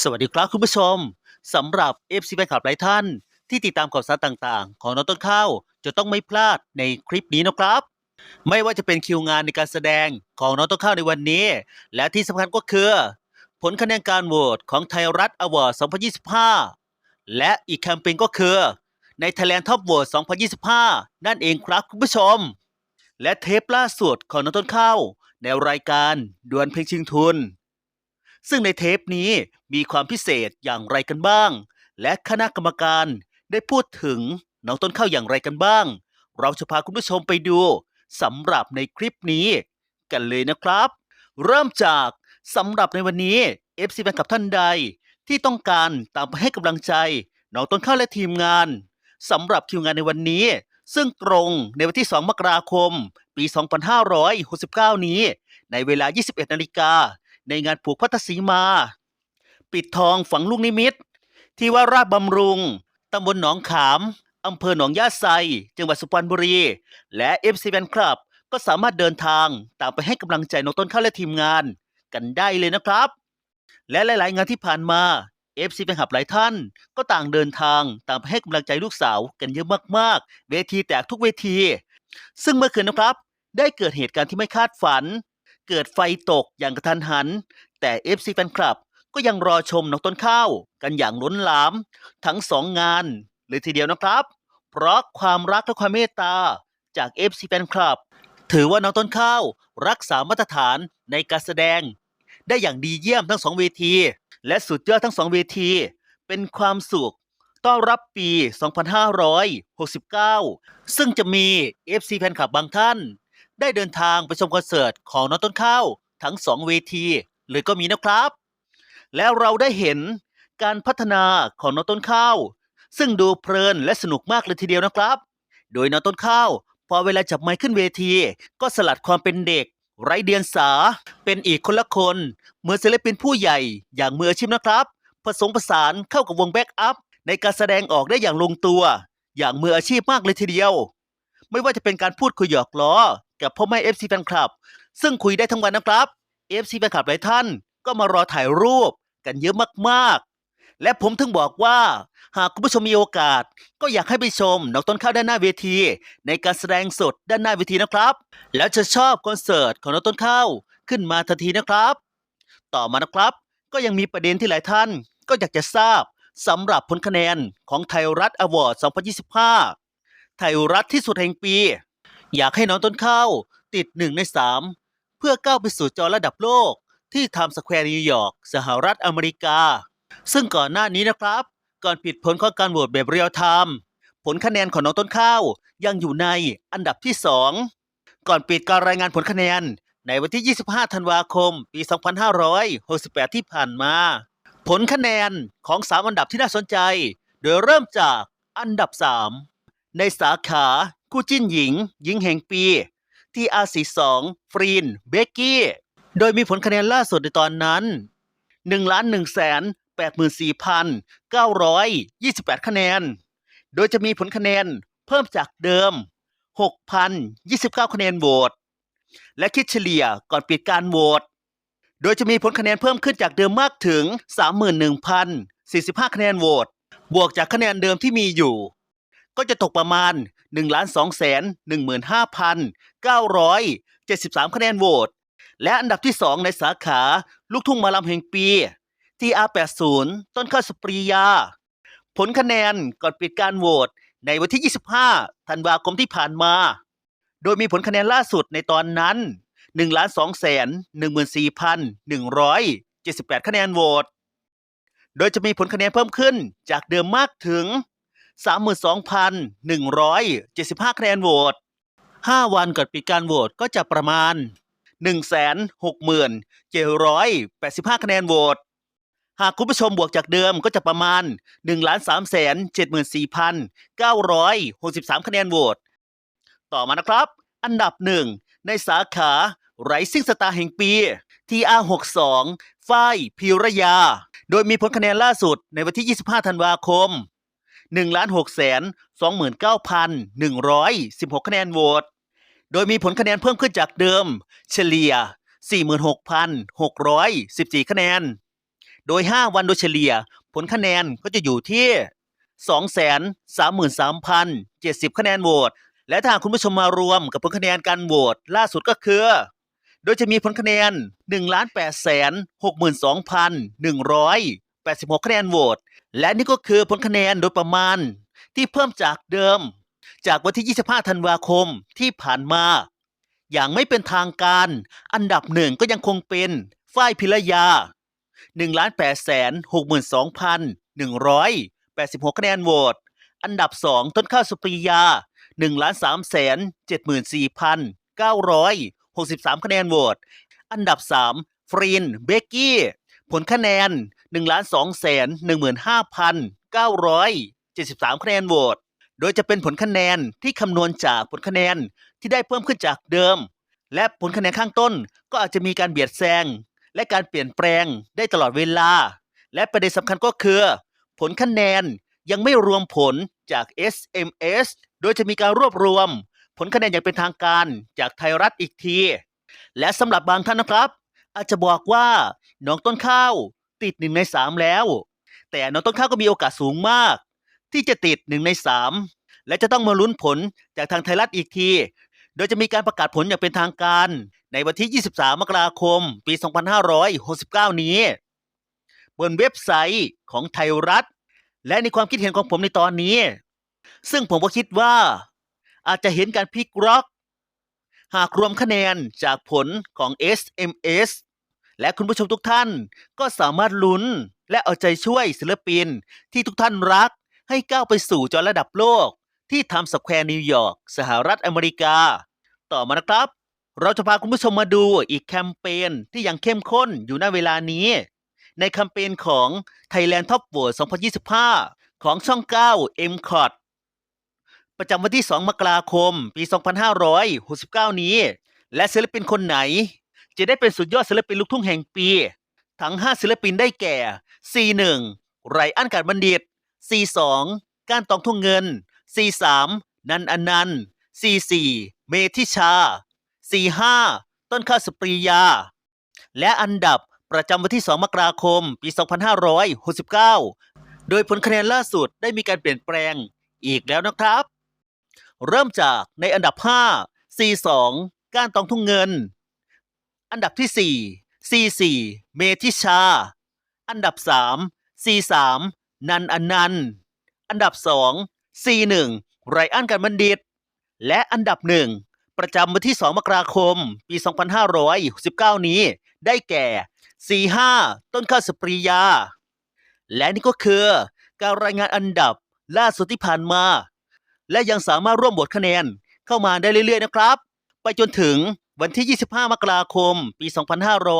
สวัสดีครับคุณผู้ชมสำหรับ FC แฟนคลับหลายท่าน ที่ติดตามข่าวสารต่างๆ ของน้องต้นข้าวจะต้องไม่พลาดในคลิปนี้นะครับ ไม่ว่าจะเป็นคิวงานในการแสดงของน้องต้นข้าวในวันนี้ และที่สำคัญก็คือ ผลคะแนนการโหวตของไทยรัฐอวอร์ด 2025 และอีกแคมเปญก็คือ ใน Thailand Top Vote 2025 นั่นเองครับคุณผู้ชม และเทปล่าสุดของน้องต้นข้าวในรายการดวลเพลงชิงทุน ซึ่งในเทปนี้มีความพิเศษอย่างไรกันบ้าง และคณะกรรมการได้พูดถึงน้องต้นข้าวอย่างไรกันบ้าง เราจะพาคุณผู้ชมไปดูสำหรับในคลิปนี้ กันเลยนะครับ เริ่มจากสำหรับในวันนี้ FC แฟนคลับท่านใด ที่ต้องการตามไปให้กำลังใจน้องต้นข้าวและทีมงานสำหรับคิวงานในวันนี้ ซึ่งตรงในวันที่ 2 มกราคม ปี 2569 นี้ ในเวลา 21 นาฬิกา ในงานผูกพัทสีมา ปิดทองฝังลูกนิมิต ที่ว่าราชบำรุงตำบลหนองขามอำเภอหนองย่าไซ จังหวัดสุพรรณบุรี และเอฟซีแฟนคลับ ก็สามารถเดินทางตามไปให้กำลังใจน้องต้นข้าวและทีมงานกันได้เลยนะครับ และหลาย ๆ งานที่ผ่านมาเอฟซีแฟนคลับหลายท่าน ก็ต่างเดินทางตามไปให้กำลังใจลูกสาวกันเยอะมาก ๆ เวทีแตกทุกเวที ซึ่งเมื่อคืนนะครับ ได้เกิดเหตุการณ์ที่ไม่คาดฝัน เกิดไฟตกอย่างกระทันหัน แต่ FC แฟนคลับก็ยังรอชมน้องต้นข้าวกันอย่างล้นหลาม ทั้งสองงานเลยทีเดียวนะครับ เพราะความรักและความเมตตาจาก FC แฟนคลับ ถือว่าน้องต้นข้าวรักษามาตรฐานในการแสดง ได้อย่างดีเยี่ยมทั้งสองเวที และสุดยอดทั้งสองเวที เป็นความสุขต้อนรับปี 2569 ซึ่งจะมี FC แฟนคลับบางท่าน ได้เดินทางไปชมคอนเสิร์ตของน้องต้นข้าวทั้งสองเวทีเลยก็มีนะครับ แล้วเราได้เห็นการพัฒนาของน้องต้นข้าว ซึ่งดูเพลินและสนุกมากเลยทีเดียวนะครับ โดยน้องต้นข้าว พอเวลาจับไมค์ขึ้นเวที ก็สลัดความเป็นเด็ก ไร้เดียงสา เป็นอีกคนละคนเหมือนศิลปินผู้ใหญ่อย่างมืออาชีพนะครับ ผสมผสานเข้ากับวงแบ็กอัพในการแสดงออกได้อย่างลงตัว อย่างมืออาชีพมากเลยทีเดียว ไม่ว่าจะเป็นการพูดคุยหยอกล้อ กับพ่อแม่ FC แฟนคลับ ซึ่งคุยได้ทั้งวันนะครับ FC แฟนคลับหลายท่านก็มารอถ่ายรูปกันเยอะมากๆ และผมถึงบอกว่า หากคุณผู้ชมมีโอกาส ก็อยากให้ไปชมน้องต้นข้าวด้านหน้าเวที ในการแสดงสดด้านหน้าเวทีนะครับ แล้วจะชอบคอนเสิร์ตของน้องต้นข้าวขึ้นมาทันทีนะครับ ต่อมานะครับ ก็ยังมีประเด็นที่หลายท่าน ก็อยากจะทราบสำหรับผลคะแนนของไทยรัฐอวอร์ด 2025 ไทยรัฐที่สุดแห่งปี อยากให้น้องต้นข้าวติดหนึ่งในสามเพื่อก้าวไปสู่จอระดับโลกที่ไทม์สแควร์นิวยอร์กสหรัฐอเมริกา ซึ่งก่อนหน้านี้นะครับ ก่อนปิดผลของการโหวตแบบเรียลไทม์ผลคะแนนของน้องต้นข้าวยังอยู่ในอันดับที่ 2 ก่อนปิดการรายงานผลคะแนนในวันที่ 25 ธันวาคม ปี 2568 ที่ผ่านมา ผลคะแนนของ 3 อันดับที่น่าสนใจ โดยเริ่มจากอันดับ 3 ในสาขาคู่จิ้นหญิง หญิงแห่งปี ที่ R42 ฟรีนเบกกี้ โดยมีผลคะแนนล่าสุดในตอนนั้น1ล้าน1แสน84,928 คะแนน โดยจะมีผลคะแนนเพิ่มจากเดิม 6,029 คะแนนโหวต และคิดเฉลี่ยก่อนปิดการโหวต โดยจะมีผลคะแนนเพิ่มขึ้นจากเดิมมากถึง 31,045 คะแนนโหวต บวกจากคะแนนเดิมที่มีอยู่ ก็จะตกประมาณ1ล้าน2แสน15,973 คะแนนโหวต และอันดับที่ 2 ในสาขาลูกทุ่งมาลำแห่งปี TR80 ต้นข้าวสปรียา ผลคะแนนก่อนปิดการโหวตในวันที่ 25 ธันวาคมที่ผ่านมา โดยมีผลคะแนนล่าสุดในตอนนั้น1ล้าน2แสน14,178 คะแนนโหวต โดยจะมีผลคะแนนเพิ่มขึ้นจากเดิมมากถึง 32,175 คะแนนโหวต 5 วันก่อนปิดการโหวตก็จะประมาณ 160,785 คะแนนโหวต หากคุณผู้ชมบวกจากเดิมก็จะประมาณ1ล้าน3แสน74,963 คะแนนโหวต ต่อมานะครับ อันดับหนึ่งในสาขาไรซิ่งสตาร์แห่งปี TR62 ฝ้ายพิรยา โดยมีผลคะแนนล่าสุดในวันที่ 25 ธันวาคม 1ล้าน6แสน29,116 คะแนนโหวต โดยมีผลคะแนนเพิ่มขึ้นจากเดิม เฉลี่ย 46,614 คะแนน โดย 5 วันโดยเฉลี่ย ผลคะแนนก็จะอยู่ที่ 233,070 คะแนนโหวต และถ้าคุณผู้ชมมารวมกับผลคะแนนการโหวตล่าสุดก็คือ โดยจะมีผลคะแนน 1,862,186 คะแนนโหวต และนี่ก็คือผลคะแนนโดยประมาณ ที่เพิ่มจากเดิม จากวันที่ 25 ธันวาคมที่ผ่านมา อย่างไม่เป็นทางการ อันดับหนึ่งก็ยังคงเป็นฝ้ายพิรยา 1,862,186 คะแนนโหวต อันดับ2ต้นข้าวสุปรียา 1,374,963 คะแนนโหวต อันดับ3ฟรีนเบกกี้ ผลคะแนน 1,215,973 คะแนนโหวต โดยจะเป็นผลคะแนนที่คำนวณจากผลคะแนนที่ได้เพิ่มขึ้นจากเดิม และผลคะแนนข้างต้นก็อาจจะมีการเบียดแซงและการเปลี่ยนแปลงได้ตลอดเวลา และประเด็นสำคัญก็คือ ผลคะแนนยังไม่รวมผลจาก SMS โดยจะมีการรวบรวม ผลคะแนนอย่างเป็นทางการจากไทยรัฐอีกที และสำหรับบางท่านนะครับ อาจจะบอกว่าน้องต้นข้าว ติดหนึ่งในสามแล้ว แต่น้องต้นข้าวก็มีโอกาสสูงมาก ที่จะติดหนึ่งในสามและจะต้องมาลุ้นผลจากทางไทยรัฐอีกที โดยจะมีการประกาศผลอย่างเป็นทางการ ในวันที่ 23 มกราคม ปี 2569 นี้ บนเว็บไซต์ของไทยรัฐ และในความคิดเห็นของผมในตอนนี้ ซึ่งผมก็คิดว่า อาจจะเห็นการพลิกล็อก หากรวมคะแนนจากผลของ SMS และคุณผู้ชมทุกท่านก็สามารถลุ้น และเอาใจช่วยศิลปิน ที่ทุกท่านรัก ให้ก้าวไปสู่จอระดับโลก ที่ทำสแควร์นิวยอร์กสหรัฐอเมริกา ต่อมานะครับ เราจะพาคุณผู้ชมมาดูอีกแคมเปญที่ยังเข้มข้นอยู่ณเวลานี้ ในแคมเปญของ Thailand Top Vote 2025 ของช่อง 9 m c o t ประจำวันที่ 2 มกราคม ปี 2569 นี้ และศิลปินคนไหน จะได้เป็นสุดยอดศิลปินลูกทุ่งแห่งปี ทั้ง 5 ศิลปินได้แก่ C1 ไรอันการบัณฑิต C2 ก้านตองทุ่งเงิน C3 นันอนันต์ C4 เมธิชา C5 ต้นข้าวสปรียา และอันดับประจำวันที่ 2 มกราคม ปี 2569 โดยผลคะแนนล่าสุดได้มีการเปลี่ยนแปลงอีกแล้วนะครับ เริ่มจากในอันดับ5 C2 ก้านตองทุ่งเงิน อันดับที่ 4 C4 เมธิชา อันดับ 3 C3 นันอนันต์ อันดับ 2 C1 ไรอันกันบัณฑิต และอันดับหนึ่งประจำวันที่ 2 มกราคม ปี 2569 นี้ ได้แก่ C5 ต้นข้าวสปรียา และนี่ก็คือ การรายงานอันดับล่าสุดที่ผ่านมา และยังสามารถร่วมบทคะแนนเข้ามาได้เรื่อยๆนะครับ ไปจนถึง วันที่ 25 มกราคม ปี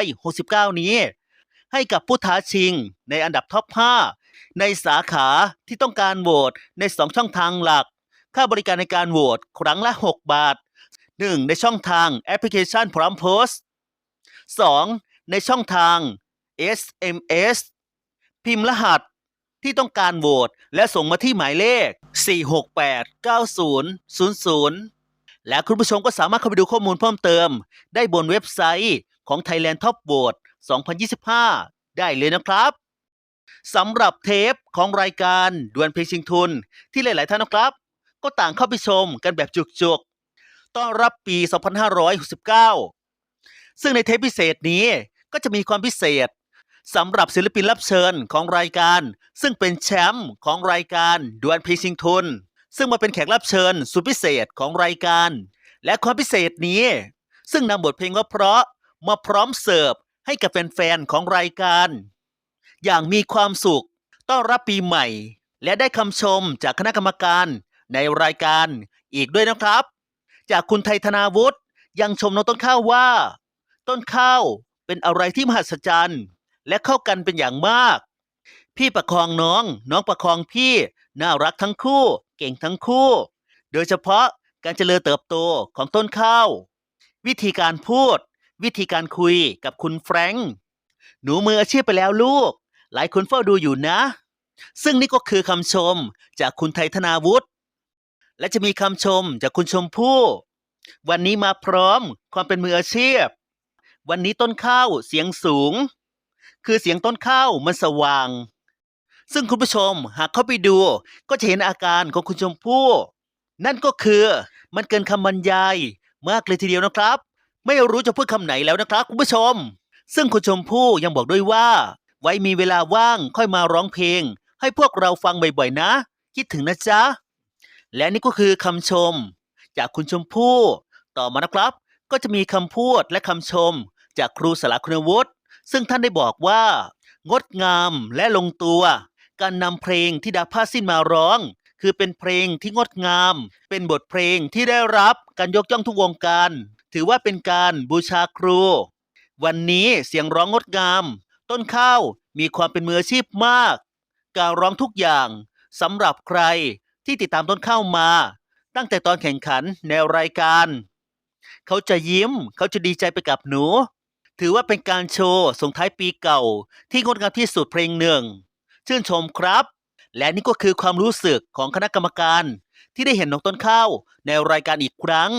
2569 นี้ ให้กับผู้ท้าชิงในอันดับท็อป 5 ในสาขาที่ต้องการโหวตใน 2 ช่องทางหลัก ค่าบริการในการโหวตครั้งละ 6 บาท 1. ในช่องทางแอปพลิเคชันพร้อมโพสต์ 2. ในช่องทาง SMS พิมพ์รหัสที่ต้องการโหวตและส่งมาที่หมายเลข 4689000 และคุณผู้ชมก็สามารถเข้าไปดูข้อมูลเพิ่มเติม ได้บนเว็บไซต์ของ Thailand Top Vote 2025 ได้เลยนะครับสำหรับเทปของรายการดวลเพลงชิงทุน ที่หลาย ๆ ท่านนะครับ ก็ต่างเข้าไปชมกันแบบจุก ๆ ต้อนรับปี 2569 ซึ่งในเทปพิเศษนี้ก็จะมีความพิเศษสำหรับศิลปินรับเชิญของรายการ ซึ่งเป็นแชมป์ของรายการดวลเพลงชิงทุน ซึ่งมาเป็นแขกรับเชิญสุดพิเศษของรายการ และความพิเศษนี้ ซึ่งนำบทเพลงว่าเพราะมาพร้อมเสิร์ฟให้กับแฟนๆของรายการ อย่างมีความสุขต้อนรับปีใหม่ และได้คำชมจากคณะกรรมการในรายการอีกด้วยนะครับ จากคุณไทยธนาวุฒิยังชมน้องต้นข้าวว่า ต้นข้าวเป็นอะไรที่มหัศจรรย์ และเข้ากันเป็นอย่างมาก พี่ประคองน้องน้องประคองพี่ น่ารักทั้งคู่ เก่งทั้งคู่ โดยเฉพาะการเจริญเติบโตของต้นข้าว วิธีการพูด วิธีการคุยกับคุณแฟรงค์หนูมืออาชีพไปแล้วลูก หลายคนเฝ้าดูอยู่นะ ซึ่งนี่ก็คือคำชมจากคุณไทยธนาวุฒิและจะมีคำชมจากคุณชมพู่วันนี้มาพร้อมความเป็นมืออาชีพ วันนี้ต้นข้าวเสียงสูง คือเสียงต้นข้าวมันสว่าง ซึ่งคุณผู้ชมหากเข้าไปดูก็จะเห็นอาการของคุณชมพู่นั่นก็คือมันเกินคำบรรยายมากเลยทีเดียวนะครับ ไม่รู้จะพูดคำไหนแล้วนะครับ คุณผู้ชม ซึ่งคุณชมพู่ยังบอกด้วยว่า ไว้มีเวลาว่างค่อยมาร้องเพลง ให้พวกเราฟังบ่อยๆนะ คิดถึงนะจ๊ะ และนี่ก็คือคำชม จากคุณชมพู่ ต่อมานะครับ ก็จะมีคำพูดและคำชม จากครูสละคุณวุฒิซึ่งท่านได้บอกว่า งดงามและลงตัว การนำเพลงที่ดาผ้าสิ้นมาร้อง คือเป็นเพลงที่งดงาม เป็นบทเพลงที่ได้รับการยกย่องทุกวงการ ถือว่าเป็นการบูชาครู วันนี้เสียงร้องงดงาม ต้นข้าวมีความเป็นมืออาชีพมาก การร้องทุกอย่างสำหรับใครที่ติดตามต้นข้าวมา ตั้งแต่ตอนแข่งขันในรายการ เขาจะยิ้มเขาจะดีใจไปกับหนู ถือว่าเป็นการโชว์ส่งท้ายปีเก่าที่งดงามที่สุดเพลงหนึ่ง ชื่นชมครับ และนี่ก็คือความรู้สึกของคณะกรรมการ ที่ได้เห็นน้องต้นข้าวในรายการอีกครั้ง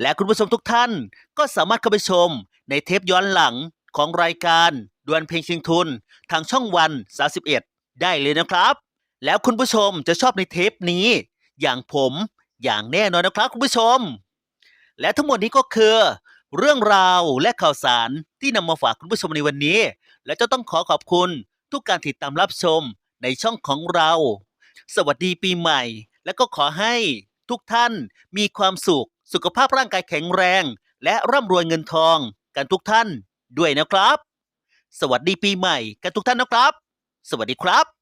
และคุณผู้ชมทุกท่านก็สามารถเข้าไปชมในเทปย้อนหลังของรายการดวลเพลงชิงทุนทางช่องวัน 31 ได้เลยนะครับ แล้วคุณผู้ชมจะชอบในเทปนี้ อย่างผมอย่างแน่นอนนะครับคุณผู้ชม และทั้งหมดนี้ก็คือ เรื่องราวและข่าวสารที่นำมาฝากคุณผู้ชมในวันนี้ และจะต้องขอขอบคุณ ทุกการติดตามรับชมในช่องของเรา สวัสดีปีใหม่ และก็ขอให้ทุกท่านมีความสุข สุขภาพร่างกายแข็งแรง และร่ำรวยเงินทองกันทุกท่านด้วยนะครับ สวัสดีปีใหม่กันทุกท่านนะครับ สวัสดีครับ